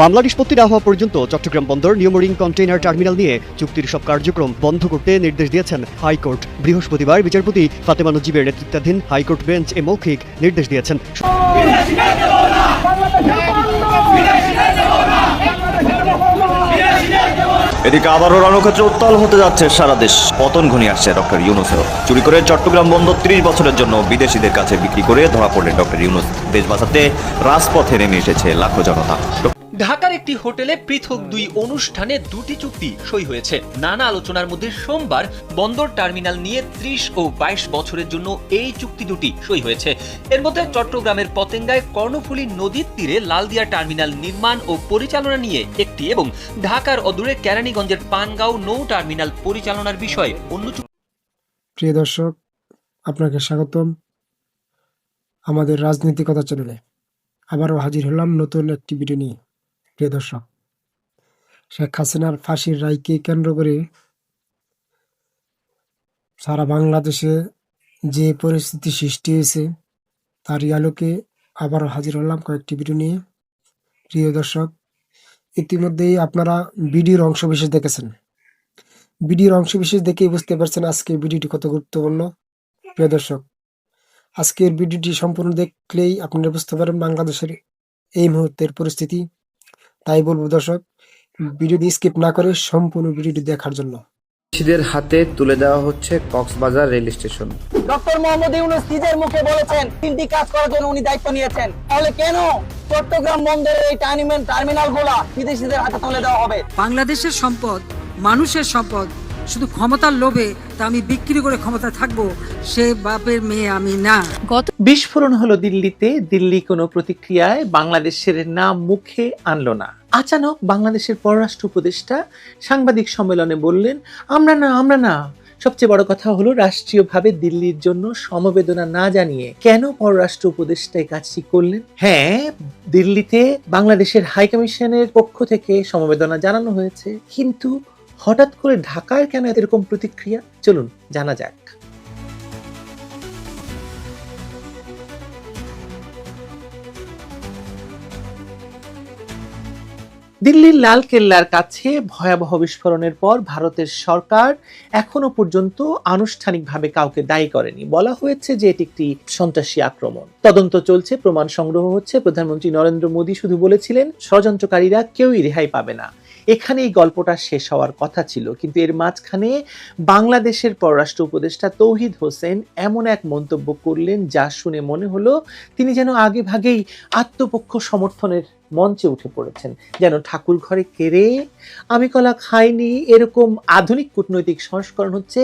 মামলা নিষ্পত্তি না হওয়া পর্যন্ত চট্টগ্রাম বন্দর, নিয়মরিং কন্টেইনার টার্মিনাল নিয়ে চুক্তির সব কার্যক্রম বন্ধ করতে নির্দেশ দিয়েছেন হাইকোর্ট। বৃহস্পতিবার বিচারপতি ফাতেমা নজিবের নেতৃত্বাধীন হাইকোর্ট বেঞ্চ এ মৌখিক নির্দেশ দিয়েছেন। এদিকে আবারও রণক্ষেত্রে উত্তাল হতে যাচ্ছে সারা দেশ। পতন ঘনিয়ে আসছে ডক্টর ইউনুসেও চুরি করে চট্টগ্রাম বন্দর ত্রিশ বছরের জন্য বিদেশিদের কাছে বিক্রি করে ধরা পড়লেন ডক্টর ইউনুস। দেশ বাঁচাতে রাজপথে নেমে এসেছে লাখো জনতা। ঢাকার একটি হোটেলে পৃথক দুই অনুষ্ঠানে দুটি চুক্তি সই হয়েছে। নানা আলোচনার মধ্যে সোমবার বন্দর টার্মিনাল নিয়ে ত্রিশ ও বাইশ বছরের জন্য এই চুক্তি দুটি সই হয়েছে। এর মধ্যে চট্টগ্রামের পতেঙ্গায় কর্ণফুলী নদীর তীরে লালদিয়া টার্মিনাল নির্মাণ ও পরিচালনা নিয়ে একটি এবং ঢাকার অদূরে কেরানীগঞ্জের পানগাঁও নৌ টার্মিনাল পরিচালনার বিষয়ে অন্য চুক্তি প্রিয় দর্শক, আপনাকে স্বাগতম আমাদের রাজনীতিকতা চ্যানেলে। আবারও হাজির হলাম নতুন একটি ভিডিও নিয়ে। প্রিয় দর্শক, শেখ হাসিনার ফাঁসির রায়কে কেন্দ্র করে সারা বাংলাদেশে যে পরিস্থিতি সৃষ্টি হয়েছে, তারই আলোকে আবারও হাজির হলাম কয়েকটি ভিডিও নিয়ে। প্রিয় দর্শক, ইতিমধ্যেই আপনারা ভিডিওর অংশবিশেষ দেখেছেন। ভিডিওর অংশবিশেষ দেখেই বুঝতে পারছেন আজকের ভিডিওটি কত গুরুত্বপূর্ণ। প্রিয় দর্শক, আজকের ভিডিওটি সম্পূর্ণ দেখলেই আপনারা বুঝতে পারেন বাংলাদেশের এই মুহূর্তের পরিস্থিতি। তাই বলব দর্শক ভিডিওটি স্কিপ না করে সম্পূর্ণ ভিডিওটি দেখার জন্য। বিদেশিদের হাতে তুলে দেওয়া হচ্ছে Cox's Bazar rail station. Doctor Mohammad Yunus নিজের মুখে বলেছেন তিনটি কাজ করার জন্য উনি দায়িত্ব নিয়েছেন। তাহলে কেন চট্টগ্রাম বন্দরের এই টার্মিনাল টার্মিনালগুলা বিদেশিদের হাতে তুলে দেওয়া হবে? বাংলাদেশের সম্পদ মানুষের সম্পদ শুধু ক্ষমতার লোভে তা আমি বিক্রি করে ক্ষমতা থাকব, সে বাপের মেয়ে আমি না। গত বিস্ফোরণ হলো দিল্লিতে, দিল্লি কোনো প্রতিক্রিয়ায় বাংলাদেশের নাম মুখে আনলো না। আচানক বাংলাদেশের পররাষ্ট্র উপদেষ্টা সাংবাদিক সম্মেলনে বললেন, আমরা না আমরা না। সবচেয়ে বড় কথা হলো রাষ্ট্রীয়ভাবে দিল্লির জন্য সমবেদনা না জানিয়ে কেন পররাষ্ট্র উপদেষ্টা এই কাজটি করলেন? হ্যাঁ দিল্লিতে বাংলাদেশের হাইকমিশনের পক্ষ থেকে সমবেদনা জানানো হয়েছে। কিন্তু হঠাৎ করে ঢাকার কেন এরকম প্রতিক্রিয়া? চলুন, জানা যাক। দিল্লির লাল কেল্লার কাছে ভয়াবহ বিস্ফোরণের পর ভারতের সরকার এখনও পর্যন্ত আনুষ্ঠানিকভাবে কাউকে দায়ী করেনি। বলা হয়েছে যে এটি একটি সন্ত্রাসী আক্রমণ। তদন্ত চলছে, প্রমাণ সংগ্রহ হচ্ছে। প্রধানমন্ত্রী নরেন্দ্র মোদী শুধু বলেছিলেন, ষড়যন্ত্রকারীরা কেউই রেহাই পাবে না। এখানে এই গল্পটা শেষ হওয়ার কথা ছিল। কিন্তু এর মাঝখানে বাংলাদেশের পররাষ্ট্র উপদেষ্টা তৌহিদ হোসেন এমন এক মন্তব্য করলেন যা শুনে মনে হলো তিনি যেন আগে ভাগেই আত্মপক্ষ সমর্থনের মঞ্চে উঠে পড়েছেন। যেন ঠাকুর ঘরে কেড়ে আমি কলা খাইনি, এরকম আধুনিক কূটনৈতিক সংস্করণ হচ্ছে,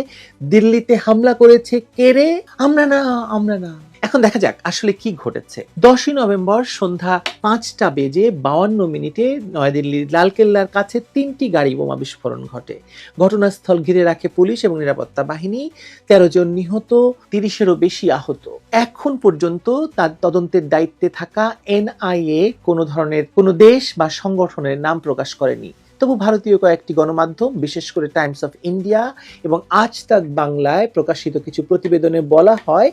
দিল্লিতে হামলা করেছে কেড়ে আমরা না আমরা না। এখন দেখা যাক আসলে কি ঘটেছে। দশই নভেম্বর সন্ধ্যা পাঁচটা বেজে বাউান্ন মিনিটে নয়াদিল্লির লালকেল্লার কাছে তিনটি গাড়ি বোমা বিস্ফোরণ ঘটে। ঘটনাস্থল ঘিরে রাখে পুলিশ এবং নিরাপত্তা বাহিনী। তেরো জন নিহত, তিরিশেরও বেশি আহত। এখন পর্যন্ত তার তদন্তের দায়িত্বে থাকা এনআইএ কোনো ধরনের কোনো দেশ বা সংগঠনের নাম প্রকাশ করেনি। তবু ভারতীয় কয়েকটি গণমাধ্যম, বিশেষ করে টাইমস অফ ইন্ডিয়া এবং আজ তাক বাংলায় প্রকাশিত কিছু প্রতিবেদনে বলা হয়,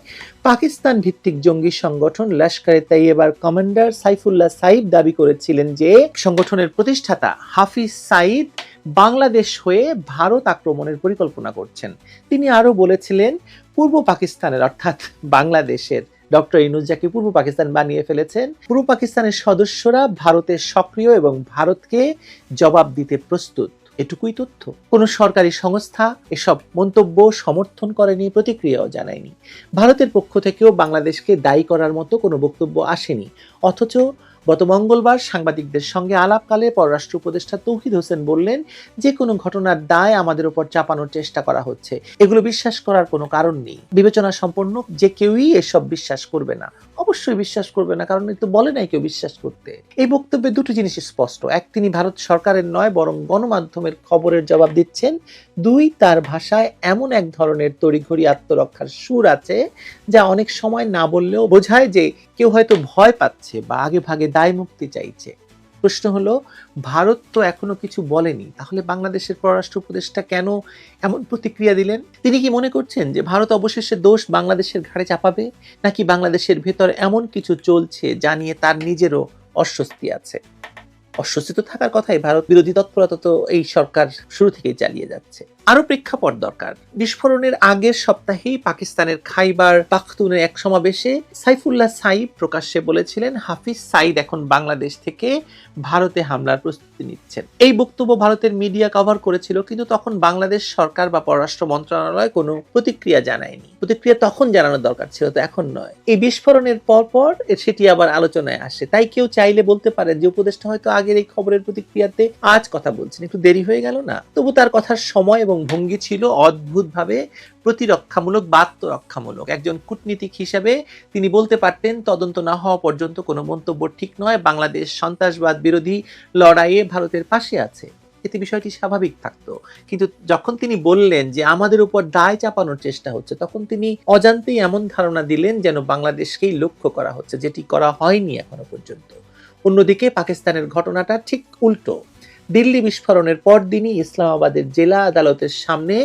পাকিস্তান ভিত্তিক জঙ্গি সংগঠন লস্করে তাইয়েবার কমান্ডার সাইফুল্লাহ সাইদ দাবি করেছিলেন যে, সংগঠনের প্রতিষ্ঠাতা হাফিজ সাইদ বাংলাদেশ হয়ে ভারত আক্রমণের পরিকল্পনা করছেন। তিনি আরও বলেছিলেন, পূর্ব পাকিস্তানের, অর্থাৎ বাংলাদেশের ডক্টর ইনুজাকে পূর্ব পাকিস্তান বানিয়ে ফেলেছেন। পূর্ব পাকিস্তানের সদস্যরা ভারতের সক্রিয় এবং ভারতকে জবাব দিতে প্রস্তুত। এটুকুই তথ্য। কোনো সরকারি সংস্থা এসব মন্তব্য সমর্থন করেনি, প্রতিক্রিয়াও জানায়নি। ভারতের পক্ষ থেকেও বাংলাদেশকে দায়ী করার মতো কোনো বক্তব্য আসেনি। অথচ গত মঙ্গলবার সাংবাদিকদের সঙ্গে আলাপকালে পররাষ্ট্র উপদেষ্টা তৌহিদ হোসেন বললেন যে কোনো ঘটনার দায় আমাদের উপর চাপানোর চেষ্টা করা হচ্ছে। এগুলো বিশ্বাস করার কোনো কারণ নেই। বিবেচনা সম্পন্ন যে কেউই এসব বিশ্বাস করবে না। অবশ্যই বিশ্বাস করবে না, কারণ তো বলে নাই কেউ বিশ্বাস করতে। এই বক্তব্যে দুটো জিনিস স্পষ্ট। এক, তিনি ভারত সরকারের নয়, বরং গণমাধ্যমের খবরের জবাব দিচ্ছেন। দুই, তার ভাষায় এমন এক ধরনের তড়িঘড়ি আত্মরক্ষার সুর আছে, যা অনেক সময় না বললেও বোঝায় যে কেউ হয়তো ভয় পাচ্ছে বা আগে ভাগে দায় মুক্তি চাইছে। প্রশ্ন হলো, ভারত তো এখনও কিছু বলেনি। তাহলে বাংলাদেশের পররাষ্ট্র উপদেষ্টা কেন এমন প্রতিক্রিয়া দিলেন? তিনি কি মনে করছেন যে ভারত অবশেষে দোষ বাংলাদেশের ঘাড়ে চাপাবে, নাকি বাংলাদেশের ভেতর এমন কিছু চলছে যা নিয়ে তার নিজেরও অস্বস্তি আছে? অস্বস্তি তো থাকার কথাই ভারত বিরোধী তৎপরতা তো এই সরকার শুরু থেকেই চালিয়ে যাচ্ছে। আরও প্রেক্ষাপট দরকার। বিস্ফোরণের আগের সপ্তাহেই পাকিস্তানের খাইবার পাখতুনের এক সমাবেশে সাইফুল্লাহ সাইদ প্রকাশ্যে বলেছিলেন, হাফিজ সাইদ এখন বাংলাদেশ থেকে ভারতে হামলার প্রস্তুতি নিচ্ছেন। এই বক্তব্য ভারতের মিডিয়া কভার করেছিল, কিন্তু তখন বাংলাদেশ সরকার বা পররাষ্ট্র মন্ত্রণালয় কোনো প্রতিক্রিয়া জানায়নি। প্রতিক্রিয়া তখন জানানোর দরকার ছিল, তো এখন নয়। এই বিস্ফোরণের পর পর সেটি আবার আলোচনায় আসে। তাই কেউ চাইলে বলতে পারেন যে, উপদেষ্টা হয়তো আগের এই খবরের প্রতিক্রিয়াতে আজ কথা বলছেন। একটু দেরি হয়ে গেল না? তবু তার কথার সময় এবং ভঙ্গি ছিল অদ্ভুতভাবে প্রতিরক্ষামূলক বা আত্মরক্ষামূলক একজন কূটনীতিক হিসেবে তিনি বলতে পারতেন, তদন্ত না হওয়া পর্যন্ত কোনো মন্তব্য ঠিক নয়। বাংলাদেশ সন্ত্রাসবাদ বিরোধী লড়াইয়ে ভারতের পাশে আছে। এতে বিষয়টি স্বাভাবিক থাকতো। কিন্তু যখন তিনি বললেন যে আমাদের উপর দায় চাপানোর চেষ্টা হচ্ছে, তখন তিনি অজান্তেই এমন ধারণা দিলেন যেন বাংলাদেশকেই লক্ষ্য করা হচ্ছে, যেটি করা হয়নি এখনও পর্যন্ত। অন্যদিকে পাকিস্তানের ঘটনাটা ঠিক উল্টো। দিল্লি বিস্ফোরণের পরদিনই ইসলামাবাদের জেলা আদালতের সামনে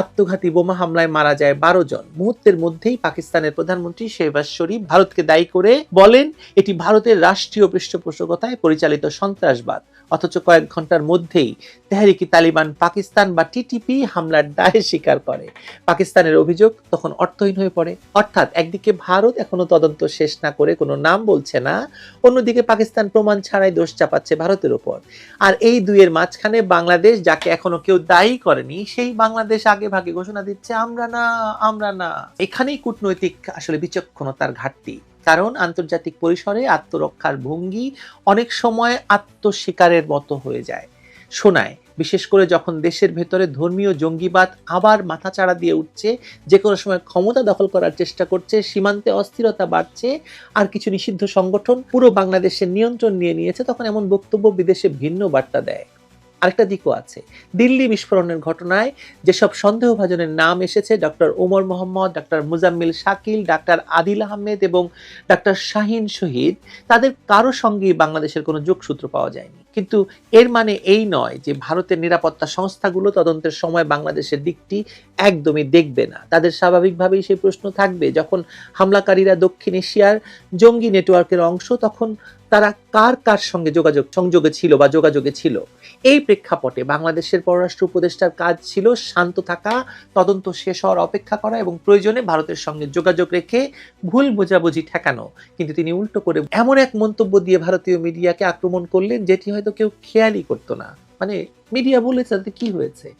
আত্মঘাতী বোমা হামলায় মারা যায় বারো জন। মুহূর্তের মধ্যেই পাকিস্তানের প্রধানমন্ত্রী শেহবাজ শরীফ ভারতকে দায়ী করে বলেন, এটি ভারতের রাষ্ট্রীয় পৃষ্ঠপোষকতায় পরিচালিত সন্ত্রাসবাদ। অথচ কয়েক ঘণ্টার মধ্যেই তেহরিকি তালিবান পাকিস্তান বা টিটিপি হামলার দায় স্বীকার করে। পাকিস্তানের অভিযোগ তখন অর্থহীন হয়ে পড়ে। অর্থাৎ একদিকে ভারত এখনও তদন্ত শেষ না করে কোনো নাম বলছে না, অন্যদিকে পাকিস্তান প্রমাণ ছাড়াই দোষ চাপাচ্ছে ভারতের উপর আর এই দুইয়ের মাঝখানে বাংলাদেশ, যাকে এখনও কেউ দায়ী করেনি, সেই বাংলাদেশ আগে ভাগে ভাগে ঘোষণা দিচ্ছে, আমরা না আমরা না। এখানেই কূটনৈতিক আসলে বিচক্ষণতার ঘাটতি। কারণ আন্তর্জাতিক পরিসরে আত্মরক্ষার ভঙ্গি অনেক সময় আত্মস্বীকারের মতো হয়ে যায়। শোনায়, বিশেষ করে যখন দেশের ভেতরে ধর্মীয় জঙ্গিবাদ আবার মাথাচাড়া দিয়ে উঠছে, যে কোনো সময় ক্ষমতা দখল করার চেষ্টা করছে, সীমান্তে অস্থিরতা বাড়ছে, আর কিছু নিষিদ্ধ সংগঠন পুরো বাংলাদেশের নিয়ন্ত্রণ নিয়ে নিয়েছে, তখন এমন বক্তব্য বিদেশে ভিন্ন বার্তা দেয়। আরেকটা দিকও আছে। দিল্লি বিস্ফোরণের ঘটনায় যেসব সন্দেহভাজনের নাম এসেছে, doctor Omar Mohammad, doctor Muzammil Shakil doctor Adil Ahmed এবং ডাক্তার শাহিন শহীদ, তাদের কারও সঙ্গেই বাংলাদেশের কোনো যোগসূত্র পাওয়া যায়নি। কিন্তু এর মানে এই নয় যে ভারতের নিরাপত্তা সংস্থাগুলো তদন্তের সময় বাংলাদেশের দিকটি একদমই দেখবে না। তাদের স্বাভাবিকভাবেই সেই প্রশ্ন থাকবে, যখন হামলাকারীরা দক্ষিণ এশিয়ার জঙ্গি নেটওয়ার্কের অংশ, তখন তারা কার কার সঙ্গে যোগাযোগ, সংযোগে ছিল বা যোগাযোগে ছিল? এই প্রেক্ষাপটে বাংলাদেশের পররাষ্ট্র উপদেষ্টার কাজ ছিল শান্ত থাকা, তদন্ত শেষ হওয়ার অপেক্ষা করা এবং প্রয়োজনে ভারতের সঙ্গে যোগাযোগ রেখে ভুল বোঝাবুঝি ঠেকানো। কিন্তু তিনি উল্টো করে এমন এক মন্তব্য দিয়ে ভারতীয় মিডিয়াকে আক্রমণ করলেন, যেটি হয়তো কেউ খেয়ালই করতো না। মানে মিডিয়া বলেছে তাতে কি হয়েছে?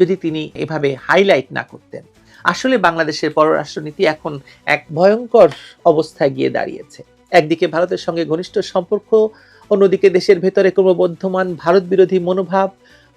যদি তিনি এভাবে হাইলাইট না করতেন। আসলে বাংলাদেশের পররাষ্ট্রনীতি এখন এক ভয়ঙ্কর অবস্থায় গিয়ে দাঁড়িয়েছে। একদিকে ভারতের সঙ্গে ঘনিষ্ঠ সম্পর্ক, অন্যদিকে দেশের ভেতরে ক্রমবর্ধমান ভারত বিরোধী মনোভাব,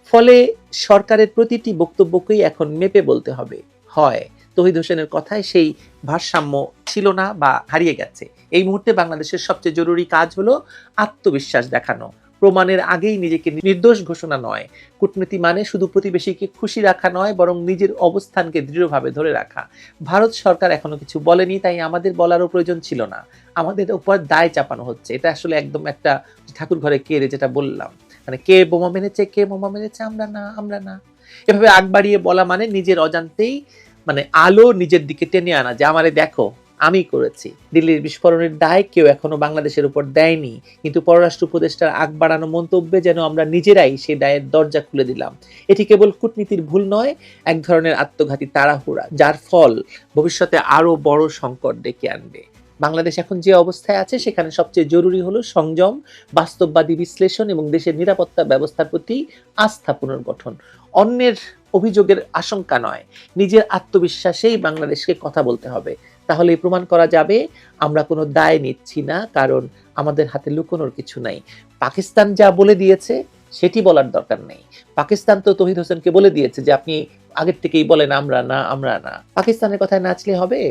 ফলে সরকারের প্রতিটি বক্তব্যকেই এখন মেপে বলতে হবে। হয়, তহিদ হোসেনের কথায় সেই ভারসাম্য ছিল না বা হারিয়ে গেছে। এই মুহূর্তে বাংলাদেশের সবচেয়ে জরুরি কাজ হলো আত্মবিশ্বাস দেখানো। প্রমাণের আগেই নিজেকে নির্দোষ ঘোষণা নয়। কূটনীতি মানে শুধু প্রতিবেশীকে খুশি রাখা নয়, বরং নিজের অবস্থানকে দৃঢ়ভাবে ধরে রাখা। ভারত সরকার এখনও কিছু বলেনি, তাই আমাদের বলারও প্রয়োজন ছিল না। আমাদের উপর দায় চাপানো হচ্ছে। এটা আসলে একদম একটা ঠাকুর ঘরে কে রে যেটা বললাম। মানে কে বোমা মেনেছে কে বোমা মেনেছে আমরা না আমরা না। এভাবে আগ বাড়িয়ে বলা মানে নিজের অজান্তেই মানে আলো নিজের দিকে টেনে আনা যে, আমারে দেখো। আমি করেছি। দিল্লির বিস্ফোরণের দায় কেউ এখনও বাংলাদেশের উপর দেয়নি। কিন্তু পররাষ্ট্র উপদেষ্টার আগ বাড়ানো মন্তব্যে যেন আমরা নিজেরাই সেই দায়ের দরজা খুলে দিলাম। এটি কেবল কূটনীতির ভুল নয়, এক ধরনের আত্মঘাতী তাড়াহুড়া, যার ফল ভবিষ্যতে আরও বড় সংকট ডেকে আনবে। বাংলাদেশ এখন যে অবস্থায় আছে, সেখানে সবচেয়ে জরুরি হলো সংযম, বাস্তববাদী বিশ্লেষণ এবং দেশের নিরাপত্তা ব্যবস্থার প্রতি আস্থা পুনর্গঠন। অন্যের অভিযোগের আশঙ্কা নয়, নিজের আত্মবিশ্বাসেই বাংলাদেশকে কথা বলতে হবে। তাহলে প্রমাণ করা যাবে, আমরা কোনো দায় নিচ্ছি না, কারণ আমাদের হাতে লুকোনোর কিছু নাই। পাকিস্তান যা বলে দিয়েছে, সেটি বলার দরকার নেই। পাকিস্তান তো তহিদ হোসেনকে বলে দিয়েছে যে, আপনি আগের থেকেই বলেন আমরা না আমরা না। পাকিস্তানের কথায় নাচলে হবে?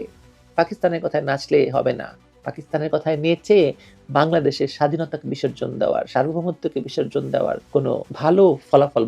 পাকিস্তানের কথায় নাচলে হবে না। পাকিস্তানের কথায় নেচে বাংলাদেশের স্বাধীনতাকে বিসর্জন দেওয়ার, সার্বভৌমত্বকে বিসর্জন দেওয়ার কোনো ভালো ফলাফল